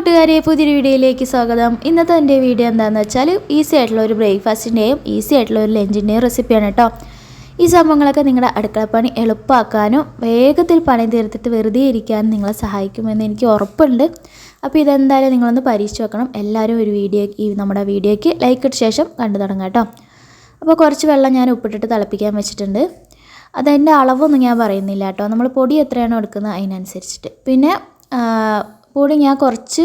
കൂട്ടുകാരെ പുതിയൊരു വീഡിയോയിലേക്ക് സ്വാഗതം. ഇന്നത്തെ എന്റെ വീഡിയോ എന്താണെന്ന് വെച്ചാൽ ഈസി ആയിട്ടുള്ള ഒരു ബ്രേക്ക്ഫാസ്റ്റിന്റെയും ഈസി ആയിട്ടുള്ള ഒരു ലഞ്ചിന്റെയും റെസിപ്പിയാണ് കേട്ടോ. ഈ സംഭവങ്ങളൊക്കെ നിങ്ങളുടെ അടുക്കളപ്പണി എളുപ്പമാക്കാനും വേഗത്തിൽ പണി തീർത്തിട്ട് വെറുതെ ഇരിക്കാനും നിങ്ങളെ സഹായിക്കുമെന്ന് എനിക്ക് ഉറപ്പുണ്ട്. അപ്പോൾ ഇതെന്തായാലും നിങ്ങളൊന്ന് പരീക്ഷിച്ച് വെക്കണം എല്ലാവരും ഒരു വീഡിയോ ഈ നമ്മുടെ വീഡിയോയ്ക്ക് ലൈക്ക് ഇട്ട ശേഷം കണ്ടു തുടങ്ങാം കേട്ടോ. അപ്പോൾ കുറച്ച് വെള്ളം ഞാൻ ഉപ്പിട്ടിട്ട് തിളപ്പിക്കാൻ വെച്ചിട്ടുണ്ട്. അതിന്റെ അളവൊന്നും ഞാൻ പറയുന്നില്ല കേട്ടോ. നമ്മൾ പൊടി എത്രയാണോ എടുക്കുന്നത് അതിനനുസരിച്ചിട്ട്. പിന്നെ പൊടി ഞാൻ കുറച്ച്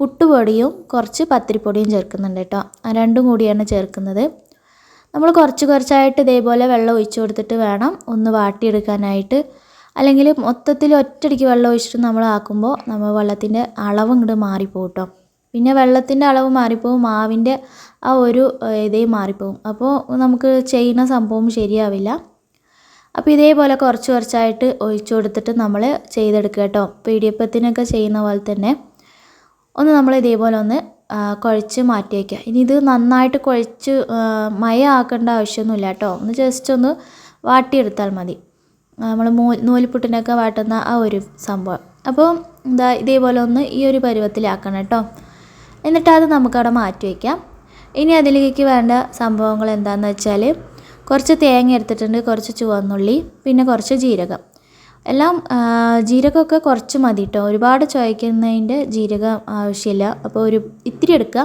പുട്ടുപൊടിയും കുറച്ച് പത്തിരിപ്പൊടിയും ചേർക്കുന്നുണ്ട് കേട്ടോ. രണ്ടും കൂടിയാണ് ചേർക്കുന്നത്. നമ്മൾ കുറച്ച് കുറച്ചായിട്ട് ഇതേപോലെ വെള്ളം ഒഴിച്ചു കൊടുത്തിട്ട് വേണം ഒന്ന് വാട്ടിയെടുക്കാനായിട്ട്. അല്ലെങ്കിൽ മൊത്തത്തിൽ ഒറ്റയടിക്ക് വെള്ളം ഒഴിച്ചിട്ട് നമ്മൾ ആക്കുമ്പോൾ നമ്മൾ വെള്ളത്തിന്റെ അളവ് ഇങ്ങോട്ട് മാറിപ്പോകും കേട്ടോ. പിന്നെ വെള്ളത്തിന്റെ അളവ് മാറിപ്പോവും മാവിന്റെ ആ ഒരു ഇതേ മാറിപ്പോവും. അപ്പോൾ നമുക്ക് ചെയ്യുന്ന സംഭവം ശരിയാവില്ല. അപ്പോൾ ഇതേപോലെ കുറച്ച് കുറച്ചായിട്ട് ഒഴിച്ചു കൊടുത്തിട്ട് നമ്മൾ ചെയ്തെടുക്കുക കേട്ടോ. പീഡിയപ്പത്തിനൊക്കെ ചെയ്യുന്ന പോലെ തന്നെ ഒന്ന് നമ്മൾ ഇതേപോലെ ഒന്ന് കുഴച്ച് മാറ്റി വയ്ക്കുക ഇനി ഇത് നന്നായിട്ട് കുഴച്ച് മയ ആക്കേണ്ട ആവശ്യമൊന്നുമില്ല കേട്ടോ. ഒന്ന് ജസ്റ്റ് ഒന്ന് വാട്ടിയെടുത്താൽ മതി. നമ്മൾ മൂ നൂലിപ്പുട്ടിനൊക്കെ വാട്ടുന്ന ആ ഒരു സംഭവം. അപ്പോൾ എന്താ ഇതേപോലെ ഒന്ന് ഈ ഒരു പരുവത്തിലാക്കണം കേട്ടോ. എന്നിട്ട് അത് നമുക്കവിടെ മാറ്റി വയ്ക്കാം ഇനി അതിലേക്ക് വേണ്ട സംഭവങ്ങൾ എന്താണെന്ന് വെച്ചാൽ കുറച്ച് തേങ്ങ എടുത്തിട്ടുണ്ട് കുറച്ച് ചുവന്നുള്ളി പിന്നെ കുറച്ച് ജീരകം. എല്ലാം ജീരകമൊക്കെ കുറച്ച് മതി കേട്ടോ ഒരുപാട് ചുവയ്ക്കുന്നതിന്റെ ജീരകം ആവശ്യമില്ല. അപ്പോൾ ഒരു ഇത്തിരി എടുക്കുക.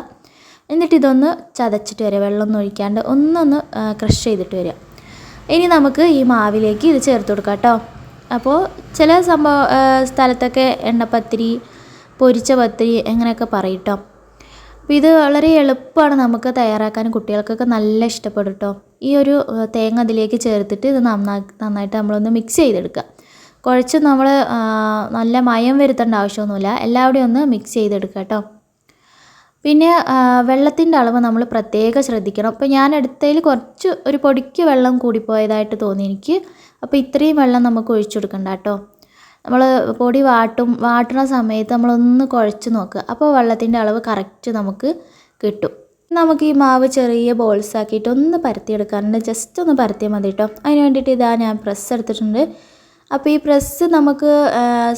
എന്നിട്ട് ഇതൊന്ന് ചതച്ചിട്ട് വരിക. വെള്ളമൊന്നും ഒഴിക്കാണ്ട് ഒന്നൊന്ന് ക്രഷ് ചെയ്തിട്ട് വരിക. ഇനി നമുക്ക് ഈ മാവിലേക്ക് ഇത് ചേർത്ത് കൊടുക്കാം കേട്ടോ അപ്പോൾ ചില സംഭവ സ്ഥലത്തൊക്കെ എണ്ണപ്പത്തിരി പൊരിച്ച പത്തിരി എങ്ങനെയൊക്കെ പറയും കേട്ടോ അപ്പോൾ ഇത് വളരെ എളുപ്പമാണ് നമുക്ക് തയ്യാറാക്കാൻ കുട്ടികൾക്കൊക്കെ നല്ല ഇഷ്ടപ്പെടും കേട്ടോ ഈ ഒരു തേങ്ങ അതിലേക്ക് ചേർത്തിട്ട് ഇത് നന്നാ നന്നായിട്ട് നമ്മളൊന്ന് മിക്സ് ചെയ്തെടുക്കുക. കുഴച്ച് നമ്മൾ നല്ല മയം വരുത്തേണ്ട ആവശ്യമൊന്നുമില്ല. എല്ലാവിടെയും ഒന്ന് മിക്സ് ചെയ്തെടുക്കുക കേട്ടോ. പിന്നെ വെള്ളത്തിന്റെ അളവ് നമ്മൾ പ്രത്യേകം ശ്രദ്ധിക്കണം. അപ്പോൾ ഞാൻ എടുത്തതിൽ കുറച്ച് ഒരു പൊടിക്ക് വെള്ളം കൂടിപ്പോയതായിട്ട് തോന്നി എനിക്ക്. അപ്പോൾ ഇത്രയും വെള്ളം നമുക്ക് ഒഴിച്ചു കൊടുക്കണ്ട കേട്ടോ. നമ്മൾ പൊടി വാട്ടും വാട്ടുന്ന സമയത്ത് നമ്മളൊന്ന് കുഴച്ച് നോക്കുക. അപ്പോൾ വെള്ളത്തിന്റെ അളവ് കറക്റ്റ് നമുക്ക് കിട്ടും. നമുക്ക് ഈ മാവ് ചെറിയ ബോൾസ് ആക്കിയിട്ട് ഒന്ന് പരത്തിയെടുക്കാറുണ്ട് ജസ്റ്റ് ഒന്ന് പരത്തിയാൽ മതി കേട്ടോ അതിന് വേണ്ടിയിട്ട് ഇതാ ഞാൻ പ്രസ് എടുത്തിട്ടുണ്ട്. അപ്പോൾ ഈ പ്രസ് നമുക്ക്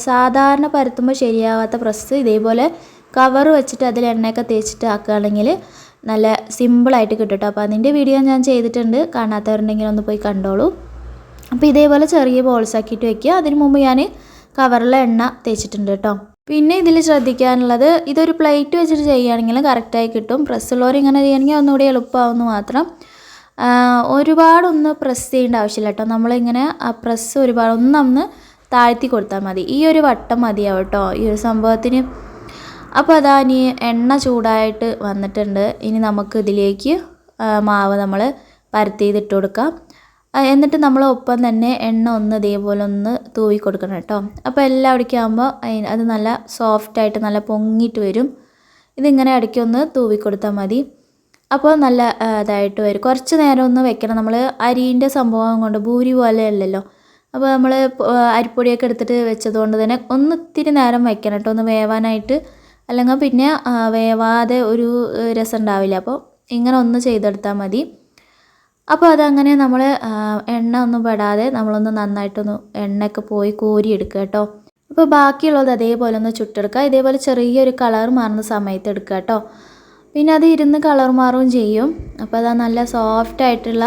സാധാരണ പരത്തുമ്പോൾ ശരിയാവാത്ത പ്രസ് ഇതേപോലെ കവർ വെച്ചിട്ട് അതിൽ എണ്ണയൊക്കെ തേച്ചിട്ട് ആക്കുകയാണെങ്കിൽ നല്ല സിമ്പിളായിട്ട് കിട്ടും കേട്ടോ അപ്പോൾ അതിന്റെ വീഡിയോ ഞാൻ ചെയ്തിട്ടുണ്ട്. കാണാത്തവരുണ്ടെങ്കിൽ ഒന്ന് പോയി കണ്ടോളൂ. അപ്പോൾ ഇതേപോലെ ചെറിയ ബോൾസ് ആക്കിയിട്ട് വയ്ക്കുക അതിന് മുമ്പ് ഞാൻ കവറിലെ എണ്ണ തേച്ചിട്ടുണ്ട് കേട്ടോ പിന്നെ ഇതിൽ ശ്രദ്ധിക്കാനുള്ളത് ഇതൊരു പ്ലേറ്റ് വെച്ചിട്ട് ചെയ്യുകയാണെങ്കിൽ കറക്റ്റായി കിട്ടും. പ്രസ്സുള്ളവർ ഇങ്ങനെ ചെയ്യുകയാണെങ്കിൽ ഒന്നുകൂടി എളുപ്പമാവുമെന്ന് മാത്രം. ഒരുപാടൊന്നും പ്രസ് ചെയ്യേണ്ട ആവശ്യമില്ല കേട്ടോ. നമ്മളിങ്ങനെ പ്രസ് ഒരുപാട് ഒന്നൊന്ന് താഴ്ത്തി കൊടുത്താൽ മതി. ഈ ഒരു വട്ടം മതിയാവും കേട്ടോ. ഈ ഒരു സംഭവത്തിന്. അപ്പോൾ അതാ ഇനി എണ്ണ ചൂടായിട്ട് വന്നിട്ടുണ്ട്. ഇനി നമുക്ക് ഇതിലേക്ക് മാവ് നമ്മൾ പരത്തി ചെയ്തിട്ട് കൊടുക്കാം. എന്നിട്ട് നമ്മൾ ഒപ്പം തന്നെ എണ്ണ ഒന്ന് ഇതേപോലെ ഒന്ന് തൂവി കൊടുക്കണം കേട്ടോ. അപ്പോൾ എല്ലാം അതിന് അത് നല്ല സോഫ്റ്റായിട്ട് നല്ല പൊങ്ങിയിട്ട് വരും. ഇതിങ്ങനെ ഇടയ്ക്ക് ഒന്ന് തൂവി കൊടുത്താൽ മതി. അപ്പോൾ നല്ല ഇതായിട്ട് വരും. കുറച്ച് നേരം ഒന്ന് വെക്കണം. നമ്മൾ അരീന്റെ സംഭവം കൊണ്ട് ഭൂരി പോലെ അല്ലല്ലോ. അപ്പോൾ നമ്മൾ അരിപ്പൊടിയൊക്കെ എടുത്തിട്ട് വെച്ചതുകൊണ്ട് തന്നെ ഒന്ന് ഇത്തിരി നേരം വെക്കണം കേട്ടോ. ഒന്ന് വേവാനായിട്ട്. അല്ലെങ്കിൽ പിന്നെ വേവാതെ ഒരു രസം ഉണ്ടാവില്ല. അപ്പോൾ ഇങ്ങനെ ഒന്ന് ചെയ്തെടുത്താൽ മതി. അപ്പോൾ അതങ്ങനെ നമ്മൾ എണ്ണ ഒന്നും പെടാതെ നമ്മളൊന്ന് നന്നായിട്ടൊന്ന് എണ്ണയൊക്കെ പോയി കോരിയെടുക്കുക കേട്ടോ. അപ്പോൾ ബാക്കിയുള്ളത് അതേപോലെ ഒന്ന് ചുട്ടെടുക്കുക. ഇതേപോലെ ചെറിയൊരു കളർ മാറുന്ന സമയത്ത് എടുക്കുക കേട്ടോ. പിന്നെ അത് ഇരുന്ന് കളർ മാറുകയും ചെയ്യും. അപ്പോൾ അതാ നല്ല സോഫ്റ്റ് ആയിട്ടുള്ള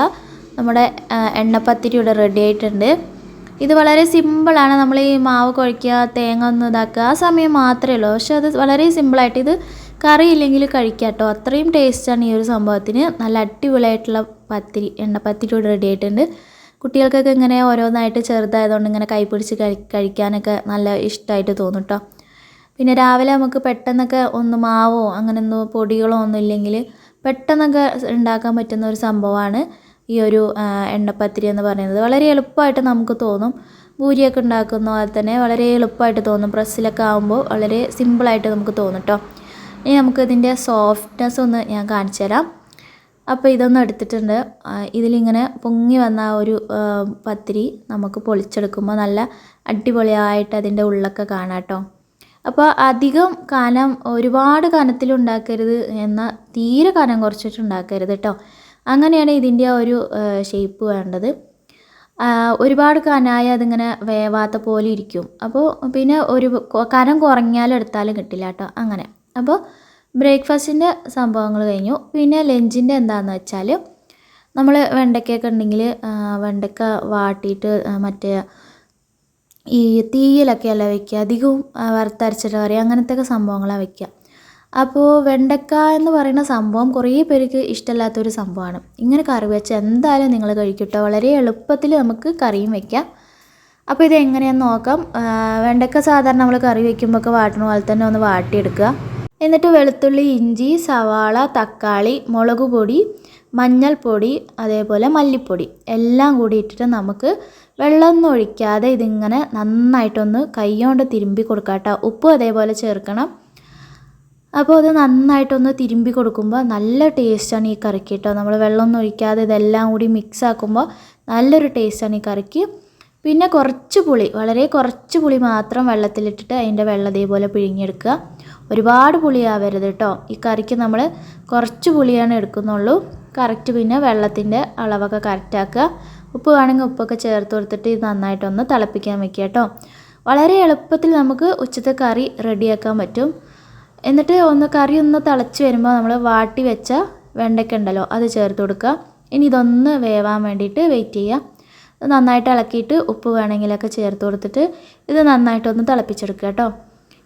നമ്മുടെ എണ്ണപ്പത്തിരി ഇവിടെ റെഡി ആയിട്ടുണ്ട്. ഇത് വളരെ സിമ്പിളാണ് നമ്മൾ ഈ മാവ് കുഴയ്ക്കുക തേങ്ങ ഒന്ന് ഇതാക്കുക ആ സമയം മാത്രമേ ഉള്ളൂ. പക്ഷെ അത് വളരെ സിമ്പിളായിട്ട് ഇത് കറി ഇല്ലെങ്കിൽ കഴിക്കാം കേട്ടോ അത്രയും ടേസ്റ്റാണ് ഈ ഒരു സംഭവത്തിന്. നല്ല അടിപൊളിയായിട്ടുള്ള പത്തിരി എണ്ണപ്പത്തിരി ഇവിടെ റെഡി ആയിട്ടുണ്ട്. കുട്ടികൾക്കൊക്കെ ഇങ്ങനെ ഓരോന്നായിട്ട് ചെറുതായതുകൊണ്ട് ഇങ്ങനെ കൈ പിടിച്ച് കഴി കഴിക്കാനൊക്കെ നല്ല ഇഷ്ടമായിട്ട് തോന്നും കേട്ടോ പിന്നെ രാവിലെ നമുക്ക് പെട്ടെന്നൊക്കെ ഒന്ന് മാവോ അങ്ങനെ ഒന്നും പൊടികളോ ഒന്നും ഇല്ലെങ്കിൽ പെട്ടെന്നൊക്കെ ഉണ്ടാക്കാൻ പറ്റുന്ന ഒരു സംഭവമാണ് ഈ ഒരു എണ്ണപ്പത്തിരി എന്ന് പറയുന്നത്. വളരെ എളുപ്പമായിട്ട് നമുക്ക് തോന്നും. ഭൂരിയൊക്കെ ഉണ്ടാക്കുന്ന പോലെ തന്നെ വളരെ എളുപ്പമായിട്ട് തോന്നും. പ്രസ്സിലൊക്കെ ആകുമ്പോൾ വളരെ സിമ്പിളായിട്ട് നമുക്ക് തോന്നും കേട്ടോ ഇനി നമുക്ക് ഇതിന്റെ സോഫ്റ്റ്നെസ് ഒന്ന് ഞാൻ കാണിച്ചു തരാം. അപ്പോൾ ഇതൊന്നും എടുത്തിട്ടുണ്ട്. ഇതിലിങ്ങനെ പൊങ്ങി വന്ന ഒരു പത്തിരി നമുക്ക് പൊളിച്ചെടുക്കുമ്പോൾ നല്ല അടിപൊളിയായിട്ട് അതിന്റെ ഉള്ളൊക്കെ കാണാം കേട്ടോ. അപ്പോൾ അധികം കനം ഒരുപാട് കനത്തിൽ ഉണ്ടാക്കരുത് എന്നാൽ തീരെ കനം കുറച്ചിട്ട് ഉണ്ടാക്കരുത് കേട്ടോ. അങ്ങനെയാണ് ഇതിന്റെ ഒരു ഷേപ്പ് വേണ്ടത്. ഒരുപാട് കനായ അതിങ്ങനെ വേവാത്ത പോലെ ഇരിക്കും. അപ്പോൾ പിന്നെ ഒരു കനം കുറഞ്ഞാലും എടുത്താലും കിട്ടില്ല കേട്ടോ. അങ്ങനെ. അപ്പോൾ ബ്രേക്ക്ഫാസ്റ്റിന്റെ സംഭവങ്ങൾ കഴിഞ്ഞു. പിന്നെ ലഞ്ചിന്റെ എന്താണെന്ന് വെച്ചാൽ നമ്മൾ വെണ്ടയ്ക്കൊക്കെ ഉണ്ടെങ്കിൽ വെണ്ടയ്ക്ക വാട്ടിയിട്ട് മറ്റേ ഈ തീയിലൊക്കെ അല്ല വയ്ക്കുക അധികവും വറുത്തരച്ചിട്ട് കറി അങ്ങനത്തെ ഒക്കെ സംഭവങ്ങളാണ് വയ്ക്കുക അപ്പോൾ വെണ്ടക്ക എന്ന് പറയുന്ന സംഭവം കുറേ പേർക്ക് ഇഷ്ടമില്ലാത്തൊരു സംഭവമാണ്. ഇങ്ങനെ കറി വെച്ച് എന്തായാലും നിങ്ങൾ കഴിക്കട്ടോ വളരെ എളുപ്പത്തിൽ നമുക്ക് കറിയും വയ്ക്കാം അപ്പോൾ ഇത് എങ്ങനെയാണെന്ന് നോക്കാം. വെണ്ടക്ക സാധാരണ നമ്മൾ കറി വയ്ക്കുമ്പോൾ ഒക്കെ വാട്ടണ പോലെ തന്നെ ഒന്ന് വാട്ടിയെടുക്കുക. എന്നിട്ട് വെളുത്തുള്ളി ഇഞ്ചി സവാള തക്കാളി മുളക് പൊടി മഞ്ഞൾപ്പൊടി അതേപോലെ മല്ലിപ്പൊടി എല്ലാം കൂടി ഇട്ടിട്ട് നമുക്ക് വെള്ളമൊന്നും ഒഴിക്കാതെ ഇതിങ്ങനെ നന്നായിട്ടൊന്ന് കൈകൊണ്ട് തിരുമ്പി കൊടുക്കാം കേട്ടോ. ഉപ്പും അതേപോലെ ചേർക്കണം. അപ്പോൾ അത് നന്നായിട്ടൊന്ന് തിരുമ്പി കൊടുക്കുമ്പോൾ നല്ല ടേസ്റ്റാണ് ഈ കറിക്ക് കേട്ടോ. നമ്മൾ വെള്ളമൊന്നും ഒഴിക്കാതെ ഇതെല്ലാം കൂടി മിക്സ് ആക്കുമ്പോൾ നല്ലൊരു ടേസ്റ്റാണ് ഈ കറിക്ക്. പിന്നെ കുറച്ച് പുളി വളരെ കുറച്ച് പുളി മാത്രം വെള്ളത്തിലിട്ടിട്ട് അതിന്റെ വെള്ളം ഇതേപോലെ പിഴിഞ്ഞെടുക്കുക. ഒരുപാട് പുളിയാവരുത് കേട്ടോ ഈ കറിക്ക് നമ്മൾ കുറച്ച് പുളിയാണ് എടുക്കുന്നുള്ളൂ. കറക്റ്റ് പിന്നെ വെള്ളത്തിന്റെ അളവൊക്കെ കറക്റ്റാക്കുക ഉപ്പ് വേണമെങ്കിൽ ഉപ്പൊക്കെ ചേർത്ത് കൊടുത്തിട്ട് ഇത് നന്നായിട്ടൊന്ന് തിളപ്പിക്കാൻ വെക്കുക കേട്ടോ വളരെ എളുപ്പത്തിൽ നമുക്ക് ഉച്ചത്തെ കറി റെഡിയാക്കാൻ പറ്റും. എന്നിട്ട് ഒന്ന് കറി ഒന്ന് തിളച്ച് വരുമ്പോൾ നമ്മൾ വാട്ടി വെച്ച വെണ്ടയ്ക്ക ഉണ്ടല്ലോ അത് ചേർത്ത് കൊടുക്കുക. ഇനി ഇതൊന്ന് വേവാൻ വേണ്ടിയിട്ട് വെയിറ്റ് ചെയ്യുക. നന്നായിട്ട് ഇളക്കിയിട്ട് ഉപ്പ് വേണമെങ്കിലൊക്കെ ചേർത്ത് കൊടുത്തിട്ട് ഇത് നന്നായിട്ടൊന്ന് തിളപ്പിച്ചെടുക്കുക കേട്ടോ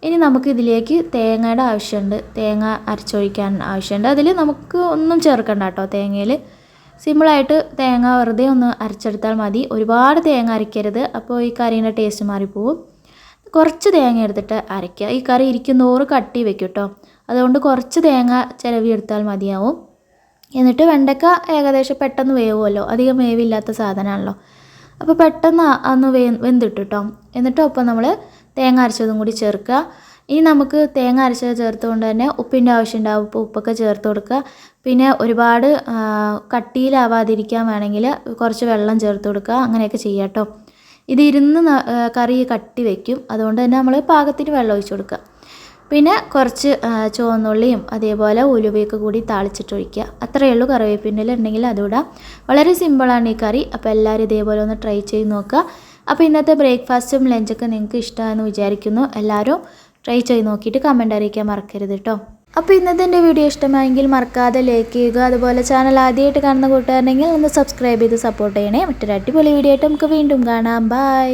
ഇനി നമുക്ക് ഇതിലേക്ക് തേങ്ങയുടെ ആവശ്യമുണ്ട്. തേങ്ങ അരച്ചൊഴിക്കാൻ ആവശ്യമുണ്ട്. അതിൽ നമുക്ക് ഒന്നും ചേർക്കണ്ട കേട്ടോ തേങ്ങയിൽ. സിമ്പിളായിട്ട് തേങ്ങ വെറുതെ ഒന്ന് അരച്ചെടുത്താൽ മതി. ഒരുപാട് തേങ്ങ അരയ്ക്കരുത്. അപ്പോൾ ഈ കറീന്റെ ടേസ്റ്റ് മാറിപ്പോവും. കുറച്ച് തേങ്ങ എടുത്തിട്ട് അരയ്ക്കുക. ഈ കറി ഇരിക്കുന്നോറ് കട്ടി വെക്കും കേട്ടോ. അതുകൊണ്ട് കുറച്ച് തേങ്ങ ചിലവി എടുത്താൽ മതിയാവും. എന്നിട്ട് വെണ്ടയ്ക്ക ഏകദേശം പെട്ടെന്ന് വേവുമല്ലോ. അധികം വേവില്ലാത്ത സാധനമാണല്ലോ. അപ്പോൾ പെട്ടെന്ന് അന്ന് വെന്തിട്ടു വെന്തിട്ട് കേട്ടോ. എന്നിട്ട് ഒപ്പം നമ്മൾ തേങ്ങ അരച്ചതും കൂടി ചേർക്കുക. ഇനി നമുക്ക് തേങ്ങ അരച്ചത് ചേർത്തുകൊണ്ട് തന്നെ ഉപ്പിന്റെ ആവശ്യം ഉണ്ടാവും അപ്പോൾ ഉപ്പൊക്കെ ചേർത്ത് കൊടുക്കുക. പിന്നെ ഒരുപാട് കട്ടിയിലാവാതിരിക്കാൻ വേണമെങ്കിൽ കുറച്ച് വെള്ളം ചേർത്ത് കൊടുക്കുക. അങ്ങനെയൊക്കെ ചെയ്യാം കേട്ടോ. ഇത് ഇരുന്ന് കറി കട്ടി വയ്ക്കും അതുകൊണ്ട് തന്നെ നമ്മൾ പാകത്തിന് വെള്ളം ഒഴിച്ച് കൊടുക്കുക. പിന്നെ കുറച്ച് ചുവന്നുള്ളിയും അതേപോലെ ഉലുവയൊക്കെ കൂടി താളിച്ചിട്ടൊഴിക്കുക അത്രയേ ഉള്ളൂ കറിവേപ്പിന്റെ ഉണ്ടെങ്കിൽ അതുകൂടാം വളരെ സിമ്പിളാണ് ഈ കറി. അപ്പോൾ എല്ലാവരും ഇതേപോലെ ഒന്ന് ട്രൈ ചെയ്ത് നോക്കുക. അപ്പോൾ ഇന്നത്തെ ബ്രേക്ക്ഫാസ്റ്റും ലഞ്ചൊക്കെ നിങ്ങൾക്ക് ഇഷ്ടമാണെന്ന് വിചാരിക്കുന്നു. എല്ലാവരും ട്രൈ ചെയ്ത് നോക്കിയിട്ട് കമന്റ് അറിയിക്കാൻ മറക്കരുത് കേട്ടോ അപ്പോൾ ഇന്നത്തെ എന്റെ വീഡിയോ ഇഷ്ടമായെങ്കിൽ മറക്കാതെ ലൈക്ക് ചെയ്യുക. അതുപോലെ ചാനൽ ആദ്യമായിട്ട് കാണുന്ന കൂട്ടുകാരുണ്ടെങ്കിൽ ഒന്ന് സബ്സ്ക്രൈബ് ചെയ്ത് സപ്പോർട്ട് ചെയ്യണേ. മറ്റൊരു അടിപൊളി വീഡിയോ ആയിട്ട് നമുക്ക് വീണ്ടും കാണാം. ബൈ